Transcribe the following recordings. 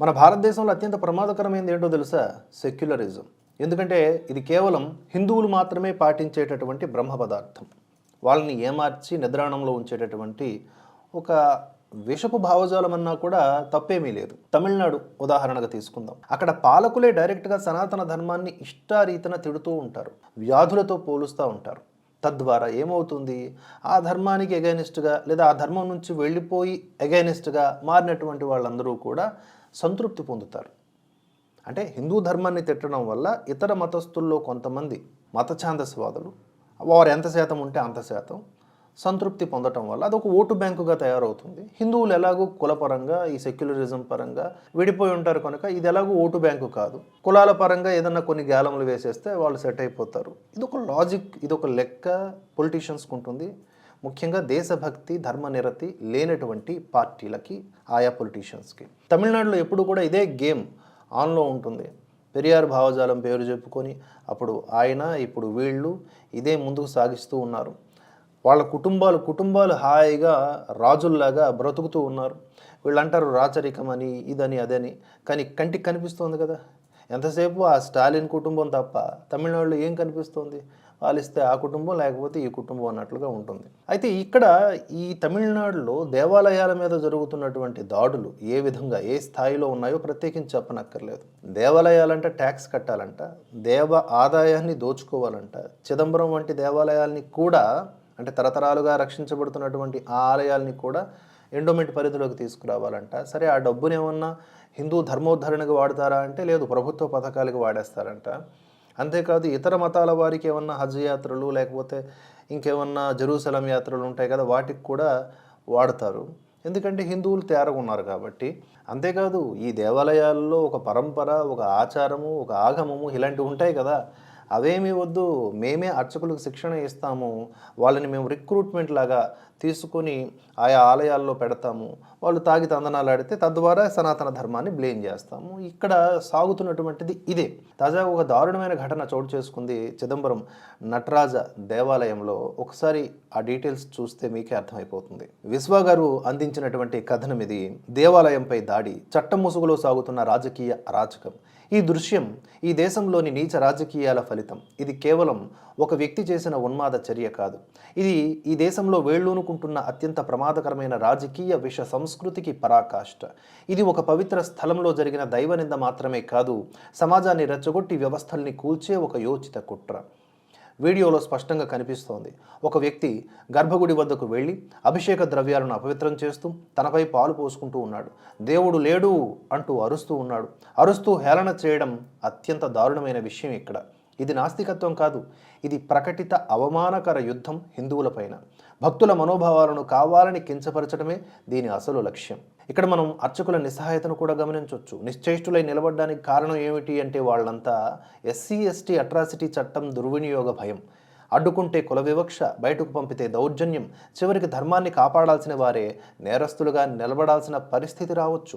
మన భారతదేశంలో అత్యంత ప్రమాదకరమైనది ఏంటో తెలుసా? సెక్యులరిజం. ఎందుకంటే ఇది కేవలం హిందువులు మాత్రమే పాటించేటటువంటి బ్రహ్మ పదార్థం. వాళ్ళని ఏమార్చి నిద్రాణంలో ఉంచేటటువంటి ఒక విషపు భావజాలం అన్నా కూడా తప్పేమీ లేదు. తమిళనాడు ఉదాహరణగా తీసుకుందాం. అక్కడ పాలకులే డైరెక్ట్గా సనాతన ధర్మాన్ని ఇష్టారీతన తిడుతూ ఉంటారు. వ్యాధులతో పోలుస్తూ ఉంటారు. తద్వారా ఏమవుతుంది? ఆ ధర్మానికి ఎగైనిస్ట్గా లేదా ఆ ధర్మం నుంచి వెళ్ళిపోయి ఎగైనిస్ట్గా మారినటువంటి వాళ్ళందరూ కూడా సంతృప్తి పొందుతారు. అంటే హిందూ ధర్మాన్ని తిట్టడం వల్ల ఇతర మతస్థుల్లో కొంతమంది మత ఛాందస్వాదులు వారు ఎంత శాతం ఉంటే అంత శాతం సంతృప్తి పొందటం వల్ల అదొక ఓటు బ్యాంకుగా తయారవుతుంది. హిందువులు ఎలాగో కులపరంగా ఈ సెక్యులరిజం పరంగా విడిపోయి ఉంటారు కనుక ఇది ఎలాగో ఓటు బ్యాంకు కాదు. కులాల పరంగా ఏదన్నా కొన్ని గ్యాలములు వేసేస్తే వాళ్ళు సెట్ అయిపోతారు. ఇది ఒక లాజిక్ ఇది ఒక లెక్క పొలిటీషియన్స్కి ఉంటుంది ముఖ్యంగా దేశభక్తి ధర్మనిరతి లేనటువంటి పార్టీలకి ఆయా పొలిటీషియన్స్కి. తమిళనాడులో ఎప్పుడు కూడా ఇదే గేమ్ ఆన్లో ఉంటుంది. పెరియార్ భావజాలం పేరు చెప్పుకొని అప్పుడు ఆయన ఇప్పుడు వీళ్ళు ఇదే ముందుకు సాగిస్తూ ఉన్నారు. వాళ్ళ కుటుంబాలు కుటుంబాలు హాయిగా రాజుల్లాగా బ్రతుకుతూ ఉన్నారు. వీళ్ళు అంటారు రాచరికం అని ఇదని అదని. కానీ కంటికి కనిపిస్తోంది కదా. ఎంతసేపు ఆ స్టాలిన్ కుటుంబం తప్ప తమిళనాడులో ఏం కనిపిస్తోంది? ఆలిస్తే ఆ కుటుంబం లేకపోతే ఈ కుటుంబం అన్నట్లుగా ఉంటుంది. అయితే ఇక్కడ ఈ తమిళనాడులో దేవాలయాల మీద జరుగుతున్నటువంటి దాడులు ఏ విధంగా ఏ స్థాయిలో ఉన్నాయో ప్రత్యేకించి చెప్పనక్కర్లేదు. దేవాలయాలంటే ట్యాక్స్ కట్టాలంట దేవ ఆదాయాన్ని దోచుకోవాలంట. చిదంబరం వంటి దేవాలయాల్ని కూడా అంటే తరతరాలుగా రక్షించబడుతున్నటువంటి ఆ ఆలయాల్ని కూడా ఎండోమెంట్ పరిధిలోకి తీసుకురావాలంట. సరే ఆ డబ్బునేమన్నా హిందూ ధర్మోద్ధరణకు వాడతారా అంటే లేదు ప్రభుత్వ పథకాలకు వాడేస్తారంట. అంతేకాదు ఇతర మతాల వారికి ఏమన్నా హజ్ యాత్రలు లేకపోతే ఇంకేమన్నా జెరూసలం యాత్రలు ఉంటాయి కదా వాటికి కూడా వాడతారు. ఎందుకంటే హిందువులు తేరగున్నారు కాబట్టి. అంతేకాదు ఈ దేవాలయాల్లో ఒక పరంపర ఒక ఆచారము ఒక ఆగమము ఇలాంటివి ఉంటాయి కదా. అవేమీ వద్దు మేమే అర్చకులకు శిక్షణ ఇస్తాము వాళ్ళని మేము రిక్రూట్మెంట్ లాగా తీసుకొని ఆయా ఆలయాల్లో పెడతాము వాళ్ళు తాగి తందనాలు ఆడితే తద్వారా సనాతన ధర్మాన్ని బ్లేమ్ చేస్తాము. ఇక్కడ సాగుతున్నటువంటిది ఇదే. తాజాగా ఒక దారుణమైన ఘటన చోటు చేసుకుంది చిదంబరం నటరాజ దేవాలయంలో. ఒకసారి ఆ డీటెయిల్స్ చూస్తే మీకే అర్థమైపోతుంది. విశ్వ గారు అందించినటువంటి కథనం ఇది. దేవాలయంపై దాడి చట్టం ముసుగులో సాగుతున్న రాజకీయ అరాచకం. ఈ దృశ్యం ఈ దేశంలోని నీచ రాజకీయాల ఫలితం. ఇది కేవలం ఒక వ్యక్తి చేసిన ఉన్మాద చర్య కాదు. ఇది ఈ దేశంలో వేళ్ళూనుకుంటున్న అత్యంత ప్రమాదకరమైన రాజకీయ విష సంస్కృతికి పరాకాష్ట. ఇది ఒక పవిత్ర స్థలంలో జరిగిన దైవనింద మాత్రమే కాదు సమాజాన్ని రెచ్చగొట్టి వ్యవస్థల్ని కూల్చే ఒక యోచిత కుట్ర. వీడియోలో స్పష్టంగా కనిపిస్తోంది. ఒక వ్యక్తి గర్భగుడి వద్దకు వెళ్ళి అభిషేక ద్రవ్యాలను అపవిత్రం చేస్తూ తనపై పాలు పోసుకుంటూ ఉన్నాడు. దేవుడు లేడు అంటూ అరుస్తూ ఉన్నాడు. అరుస్తూ హేళన చేయడం అత్యంత దారుణమైన విషయం ఇక్కడ. ఇది నాస్తికత్వం కాదు. ఇది ప్రకటిత అవమానకర యుద్ధం హిందువులపైన భక్తుల మనోభావాలను కావాలని కించపరచడమే దీని అసలు లక్ష్యం. ఇక్కడ మనం అర్చకుల నిస్సహాయతను కూడా గమనించవచ్చు. నిశ్చేష్టులై నిలబడడానికి కారణం ఏమిటి అంటే వాళ్ళంతా ఎస్సీ ఎస్టీ అట్రాసిటీ చట్టం దుర్వినియోగ భయం. అడ్డుకుంటే కుల వివక్ష బయటకు పంపితే దౌర్జన్యం చివరికి ధర్మాన్ని కాపాడాల్సిన వారే నేరస్తులుగా నిలబడాల్సిన పరిస్థితి రావచ్చు.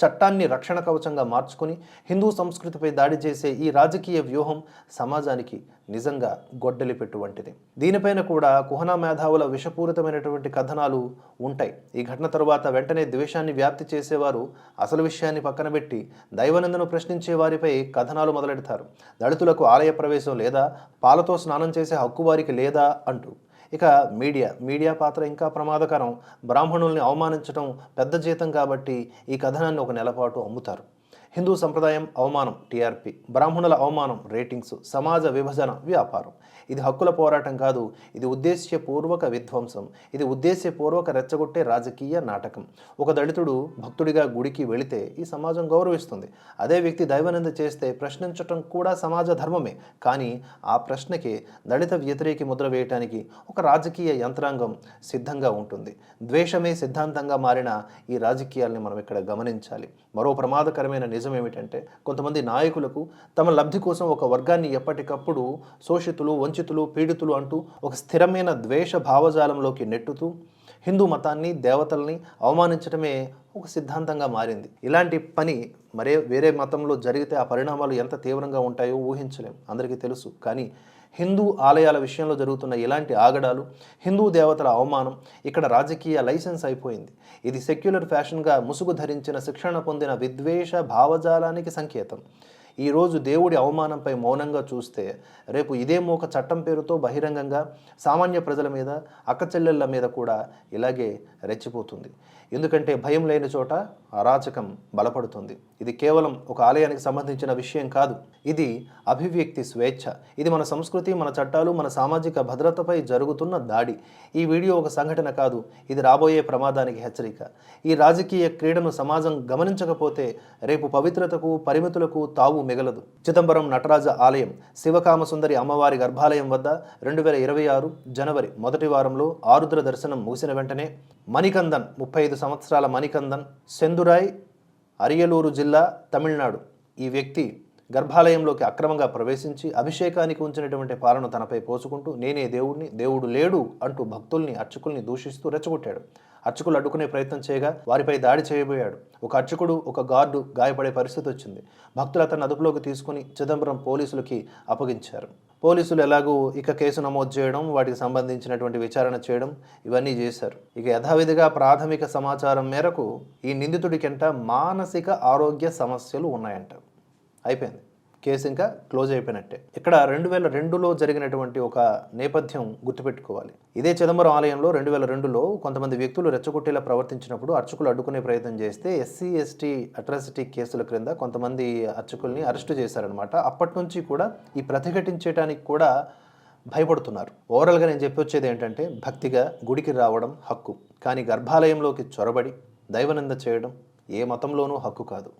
చట్టాన్ని రక్షణ కవచంగా మార్చుకొని హిందూ సంస్కృతిపై దాడి చేసే ఈ రాజకీయ వ్యూహం సమాజానికి నిజంగా గొడ్డలి పెట్టువంటిది దీనిపైన కూడా కుహనా మేధావుల విషపూరితమైనటువంటి కథనాలు ఉంటాయి. ఈ ఘటన తరువాత వెంటనే ద్వేషాన్ని వ్యాప్తి చేసేవారు అసలు విషయాన్ని పక్కన పెట్టి దైవనందను ప్రశ్నించే వారిపై కథనాలు మొదలెడతారు. దళితులకు ఆలయ ప్రవేశం లేదా పాలతో స్నానం చేసే హక్కు వారికి లేదా అంటూ. ఇక మీడియా మీడియా పాత్ర ఇంకా ప్రమాదకరం. బ్రాహ్మణుల్ని అవమానించడం పెద్ద జీతం కాబట్టి ఈ కథనాన్ని ఒక నెలపాటు అమ్ముతారు. హిందూ సంప్రదాయం అవమానం టీఆర్పీ బ్రాహ్మణుల అవమానం రేటింగ్స్ సమాజ విభజన వ్యాపారం. ఇది హక్కుల పోరాటం కాదు ఇది ఉద్దేశ్యపూర్వక విధ్వంసం. ఇది ఉద్దేశ్యపూర్వక రెచ్చగొట్టే రాజకీయ నాటకం. ఒక దళితుడు భక్తుడిగా గుడికి వెళితే ఈ సమాజం గౌరవిస్తుంది. అదే వ్యక్తి దైవనింద చేస్తే ప్రశ్నించటం కూడా సమాజ ధర్మమే. కానీ ఆ ప్రశ్నకి దళిత వ్యతిరేకి ముద్ర వేయటానికి ఒక రాజకీయ యంత్రాంగం సిద్ధంగా ఉంటుంది. ద్వేషమే సిద్ధాంతంగా మారిన ఈ రాజకీయాల్ని మనం ఇక్కడ గమనించాలి. మరో ప్రమాదకరమైన నిజం ఏమిటంటే కొంతమంది నాయకులకు తమ లబ్ధి కోసం ఒక వర్గాన్ని ఎప్పటికప్పుడు శోషితులు వంచితులు పీడితులు అంటూ ఒక స్థిరమైన ద్వేష భావజాలంలోకి నెట్టుతూ హిందూ మతాన్ని దేవతల్ని అవమానించడమే ఒక సిద్ధాంతంగా మారింది. ఇలాంటి పని మరే వేరే మతంలో జరిగితే ఆ పరిణామాలు ఎంత తీవ్రంగా ఉంటాయో ఊహించలేం. అందరికీ తెలుసు. కానీ హిందూ ఆలయాల విషయంలో జరుగుతున్న ఇలాంటి ఆగడాలు హిందూ దేవతల అవమానం ఇక్కడ రాజకీయ లైసెన్స్ అయిపోయింది. ఇది సెక్యులర్ ఫ్యాషన్గా ముసుగు ధరించిన శిక్షణ పొందిన విద్వేష భావజాలానికి సంకేతం. ఈరోజు దేవుడి అవమానంపై మౌనంగా చూస్తే రేపు ఇదే మోక చట్టం పేరుతో బహిరంగంగా సామాన్య ప్రజల మీద అక్కచెల్లెళ్ళ మీద కూడా ఇలాగే రెచ్చిపోతుంది. ఎందుకంటే భయం లేని చోట అరాచకం బలపడుతుంది. ఇది కేవలం ఒక ఆలయానికి సంబంధించిన విషయం కాదు. ఇది అభివ్యక్తి స్వేచ్ఛ. ఇది మన సంస్కృతి మన చట్టాలు మన సామాజిక భద్రతపై జరుగుతున్న దాడి. ఈ వీడియో ఒక సంఘటన కాదు. ఇది రాబోయే ప్రమాదానికి హెచ్చరిక. ఈ రాజకీయ క్రీడను సమాజం గమనించకపోతే రేపు పవిత్రతకు పరిమితులకు తావు మిగలదు. చిదంబరం నటరాజ ఆలయం శివకామసుందరి అమ్మవారి గర్భాలయం వద్ద రెండు వేల ఇరవై ఆరు జనవరి మొదటి వారంలో ఆరుద్ర దర్శనం ముగిసిన వెంటనే మణికందన్ ముప్పై ఐదు సంవత్సరాల మణికందన్ సెందురాయ్ అరియలూరు జిల్లా తమిళనాడు ఈ వ్యక్తి గర్భాలయంలోకి అక్రమంగా ప్రవేశించి అభిషేకానికి ఉంచినటువంటి పాలను తనపై పోసుకుంటూ నేనే దేవుడిని దేవుడు లేడు అంటూ భక్తుల్ని అర్చకుల్ని దూషిస్తూ రెచ్చగొట్టాడు. అర్చకులు అడ్డుకునే ప్రయత్నం చేయగా వారిపై దాడి చేయబోయాడు. ఒక అర్చకుడు ఒక గార్డు గాయపడే పరిస్థితి వచ్చింది. భక్తులు అతన్ని అదుపులోకి తీసుకుని చిదంబరం పోలీసులకి అప్పగించారు. పోలీసులు ఎలాగూ ఇక కేసు నమోదు చేయడం వాటికి సంబంధించినటువంటి విచారణ చేయడం ఇవన్నీ చేశారు. ఇక యథావిధిగా ప్రాథమిక సమాచారం మేరకు ఈ నిందితుడికంట మానసిక ఆరోగ్య సమస్యలు ఉన్నాయంట. అయిపోయింది. కేసు ఇంకా క్లోజ్ అయిపోయినట్టే. ఇక్కడ రెండు వేల రెండులో జరిగినటువంటి ఒక నేపథ్యం గుర్తుపెట్టుకోవాలి. ఇదే చిదంబరం ఆలయంలో రెండు వేల రెండులో కొంతమంది వ్యక్తులు రెచ్చగొట్టేలా ప్రవర్తించినప్పుడు అర్చకులు అడ్డుకునే ప్రయత్నం చేస్తే ఎస్సీ ఎస్టీ అట్రాసిటీ కేసుల క్రింద కొంతమంది అర్చకుల్ని అరెస్టు చేశారనమాట అప్పటి నుంచి కూడా ఈ ప్రతిఘటించడానికి కూడా భయపడుతున్నారు. ఓవరాల్గా నేను చెప్పొచ్చేది ఏంటంటే భక్తిగా గుడికి రావడం హక్కు. కానీ గర్భాలయంలోకి చొరబడి దైవనింద చేయడం ఏ మతంలోనూ హక్కు కాదు.